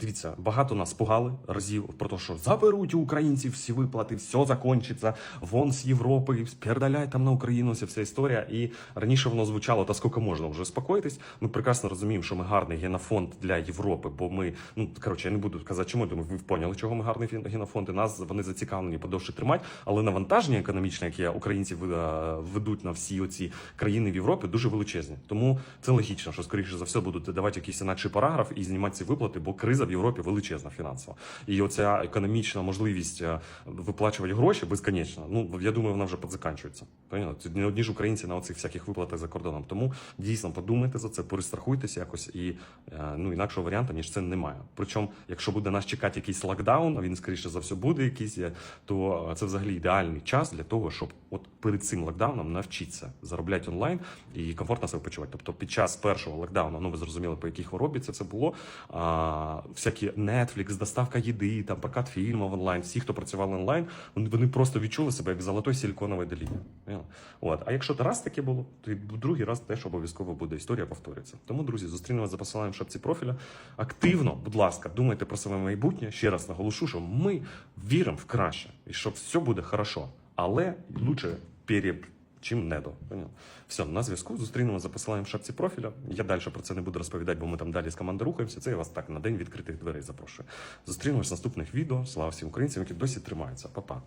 дивіться, багато нас пугали разів про те, що заберуть у українців всі виплати, все закончиться, вон з Європи, передаляй там на Україну, вся вся історія. І раніше воно звучало, та скільки можна вже спокоїтись. Ми прекрасно розуміємо, що ми гарний генофонд для Європи, бо ми, ну коротше, я не буду казати, чому думаю, ви поняли, чого ми гарний ген- генофонд, і нас вони зацікавлені подовше тримати, але навантаження економічне, яке українці е, ведуть на всі оці країни в Європі, дуже величезні. Тому це логічно, що скоріше за все будуть давати якийсь інакший параграф і знімати ці виплати, бо криза в Європі величезна фінансова. І оця економічна можливість е, виплачувати гроші безконечно. Ну я думаю, вона вже підзаканчується. Це не одні ж українці на оцих всяких виплатах за кордоном. Тому дійсно подумайте за це, перестрахуйтеся якось і е, ну інакшого варіанту, ніж це немає. Причому, якщо буде нас чекати якийсь локдаун, а він скоріше за все буде якийсь, е, то це взагалі ідеальний час для того, щоб от перед цим локдауном навчитися заробляти онлайн і комфортно себе почувати. Тобто під час першого локдауну, ну ви зрозуміли, по якій хворобі це все було. А, всякі Netflix, доставка їди, там прокат фільмів онлайн. Всі, хто працювали онлайн, вони, просто відчули себе як в золотой силіконовій доліні. От. А якщо раз таке було, то і другий раз теж обов'язково буде історія повторюється. Тому, друзі, зустрінемося за посиланням шапці профіля. Активно, будь ласка, думайте про своє майбутнє. Ще раз наголошу, що ми віримо в краще і що все буде хорошо. Але лучше пере чим недо. Поняв? Все, на зв'язку. Зустрінемося за посиланням в шапці профіля. Я далі про це не буду розповідати, бо ми там далі з команди рухаємося. Це я вас так на день відкритих дверей запрошую. Зустрінемось в наступних відео. Слава всім українцям, які досі тримаються. Па-па.